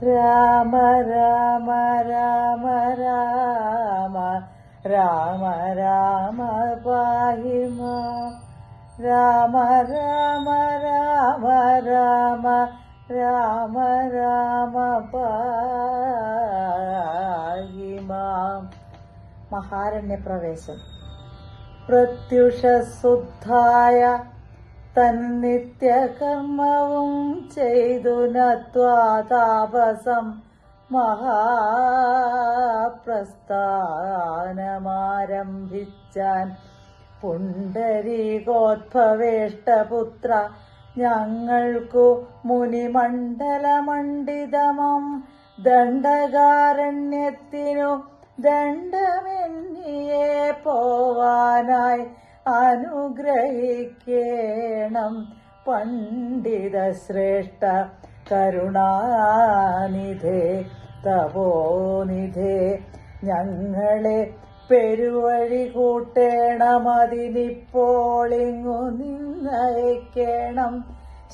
രാമ രാമ രാമ രാമ രാമ രാമ പാഹിമ രാമ രാമ രാമ രാമ രാമ രാമ പാഹി മാം മഹാരണ്യപ്രവേശം പ്രത്യുഷശുദ്ധായ തന്നിത്യകർമ്മവും ചെയ്തു നത്വാതാപസം മഹാപ്രസ്ഥാനമാരംഭിച്ചാൻ. പുണ്ടരീകോദ്ഭവേഷ്ടപുത്ര ഞങ്ങൾക്കു മുനിമണ്ഡലമണ്ഡിതമം. ദണ്ഡകാരണ്യത്തിനു ദണ്ഡമെന്നിയെ പോവാനായി അനുഗ്രഹിക്കേണം പണ്ഡിത ശ്രേഷ്ഠ കരുണാനിധേ തപോനിധേ ഞങ്ങളെ പെരുവഴി കൂട്ടേണം. അതിനിപ്പോളിങ്ങു നിന്നയക്കേണം.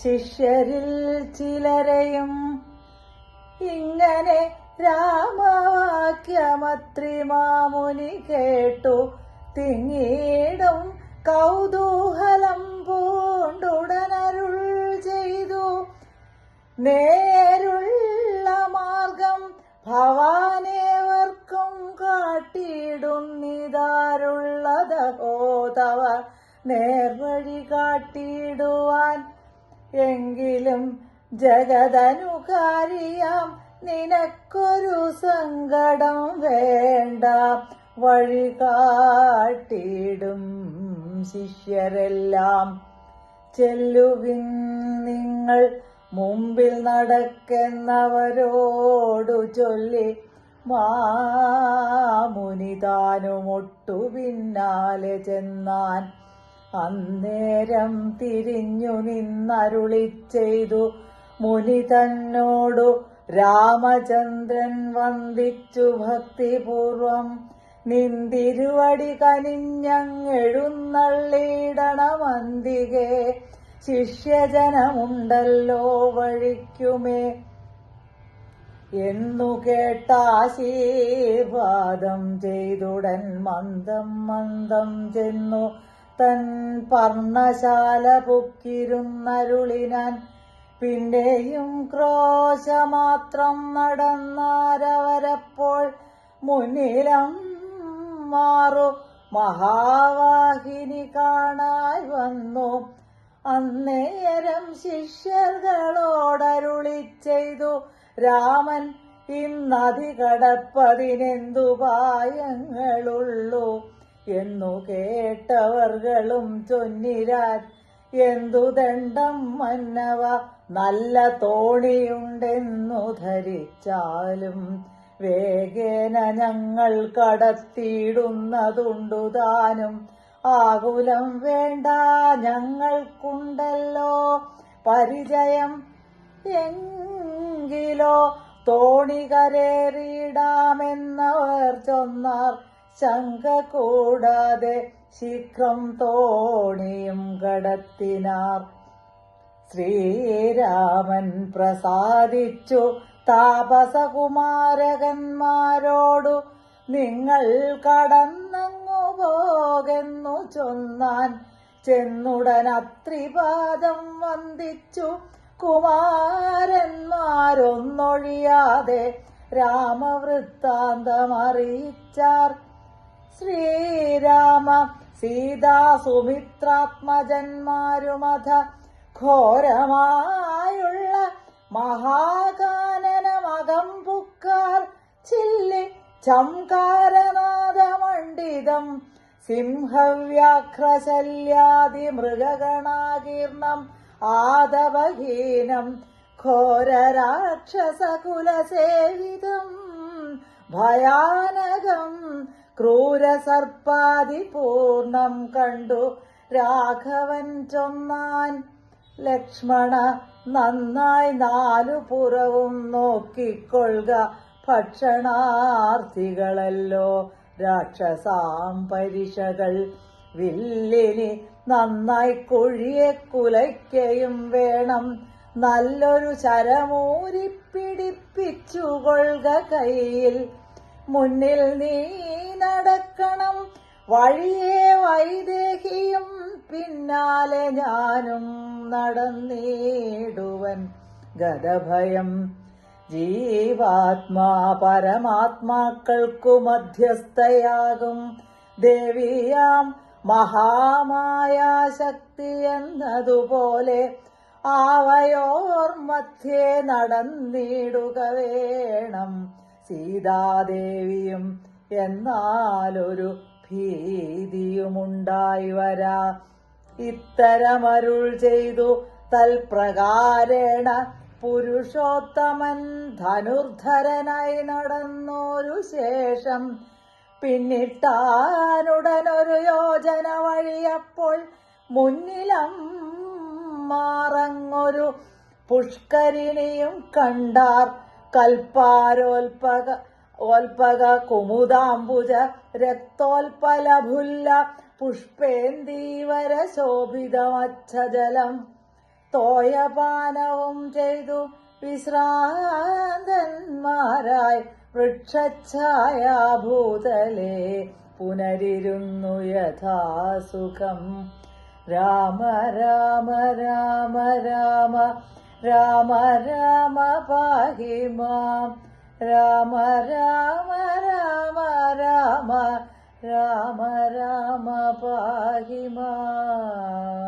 ശിഷ്യരിൽ ചിലരെയും ഇങ്ങനെ രാമവാക്യമത്രിമാമുനി കേട്ടു. തിങ്ങീടും കൗതൂഹലം പൂണ്ടുടനരുൾ ചെയ്തു. നേരുള്ള മാർഗം ഭവാനേവർക്കും കാട്ടിയിടുന്നിതാരുള്ളതോ തവ നേർവഴി കാട്ടിയിടുവാൻ എങ്കിലും ജഗതനുകാരിയാം. നിനക്കൊരു സങ്കടം വേണ്ട. വഴി കാട്ടിയിടും ശിഷ്യരെല്ലാം. ചെല്ലുവിൻ നിങ്ങൾ മുമ്പിൽ നടക്കുന്നവരോടു ചൊല്ലി മാമുനിതാനുമൊട്ടു പിന്നാലെ ചെന്നാൻ. അന്നേരം തിരിഞ്ഞു നിന്നരുളി ചെയ്തു മുനി തന്നോടു രാമചന്ദ്രൻ വന്ദിച്ചു ഭക്തിപൂർവം നിന്തിരുവടി കനിഞ്ഞങ്ങെഴുന്നള്ളിടണമന്തികെ ശിഷ്യജനമുണ്ടല്ലോ വഴിക്കുമേ. എന്നു കേട്ടാശീർവാദം ചെയ്തുടൻ മന്ദം മന്ദം ചെന്നു. തൻ പർണശാല പൊക്കിരുന്നരുളിനാൻ പിന്നെയും ക്രോശമാത്രം നടന്നാരവരപ്പോൾ മുന്നിലം മാറു. മഹാവാഹിനി കാണായി വന്നു. അന്നേരം ശിഷ്യർകളോടരുളി ചെയ്തു രാമൻ ഇന്നതി കടപ്പതിനെന്തു പായങ്ങളുള്ളൂ? എന്നു കേട്ടവർകളും ചൊന്നിരാൻ എന്തു ദണ്ഡം മന്നവ? നല്ല തോണിയുണ്ടെന്നു ധരിച്ചാലും വേഗേന ഞങ്ങൾ കടത്തിയിടുന്നതുണ്ടു താനും. ആകുലം വേണ്ട ഞങ്ങൾക്കുണ്ടല്ലോ പരിചയം എങ്കിലോ തോണി കരേറിയിടാമെന്നവർ ചൊന്നാർ. ശങ്ക കൂടാതെ ശീഘ്രം തോണിയും കടത്തിനാർ. ശ്രീരാമൻ പ്രസാദിച്ചു താപസകുമാരകന്മാരോടു നിങ്ങൾ കടന്നങ്ങു പോകെന്നു ചൊന്നാൻ ചെന്നുടൻ അത്രിപാദം വന്ദിച്ചു. കുമാരന്മാരൊന്നൊഴിയാതെ രാമവൃത്താന്തമറിയിച്ചാർ. ശ്രീരാമ സീതാ സുമിത്രാത്മജന്മാരുമഥ ഘോരമായുള്ള മഹാകാനനമകം പുക്കാർ ചില്ലി ചംകാരനാഥമണ്ഡിതം സിംഹവ്യാഘ്രശല്യാദി മൃഗഗണാകീർണം. ആദവഹീനം. ഘോരരാക്ഷസകുലസേവിതം. ഭയാനകം. ക്രൂരസർപ്പാതിപൂർണം കണ്ടു രാഘവൻ ചൊന്നാൻ. ലക്ഷ്മണ നന്നായി നാലു പുറവും നോക്കിക്കൊള്ളുക. ഭക്ഷണാർത്ഥികളല്ലോ രാക്ഷസാം പരിശകൾ വില്ലിനി നന്നായി കുഴിയെ കുലയ്ക്കയും വേണം. നല്ലൊരു ശരമൂരി പിടിപ്പിച്ചുകൊള്ളുക കയ്യിൽ. മുന്നിൽ നീ നടക്കണം. വഴിയെ വൈദേഹിയും പിന്നാലെ ഞാനും നടന്നിടുവൻ ഗതഭയം ജീവാത്മാ പരമാത്മാക്കൾക്കു മധ്യസ്ഥയാകും ദേവിയാം മഹാമായ ശക്തി എന്നതുപോലെ ആവയോർ മധ്യേ നടന്നിടുക വേണം. സീതാദേവിയും എന്നാലൊരു ഭീതിയുമുണ്ടായി വരാ. ഇത്തരമരുൾ ചെയ്തു തൽപ്രകാരേണ പുരുഷോത്തമൻ ധനുർധരനായി നടന്നൊരു ശേഷം പിന്നിട്ടാനുടനൊരു യോജന വഴിയപ്പോൾ മുന്നിലം മാറങ്ങൊരു പുഷ്കരിണിയും കണ്ടാർ കൽപ്പാരോൽപക ഓൽപക കുമുദാംബുജ രക്തോൽപലഭുല്ല പുഷ്പേന്ദീവര ശോഭിതമച്ഛജലം തോയപാനവും ചെയ്തു വിശ്രാന്തന്മാരായി വൃക്ഷഛായാഭൂതലേ പുനരിരുന്നു യഥാസുഖം. രാമ രാമ രാമ രാമ രാമ രാമ പാഹി മാം. രാമ രാമ രാമ രാമ രാമ രാമ പാഹി മാം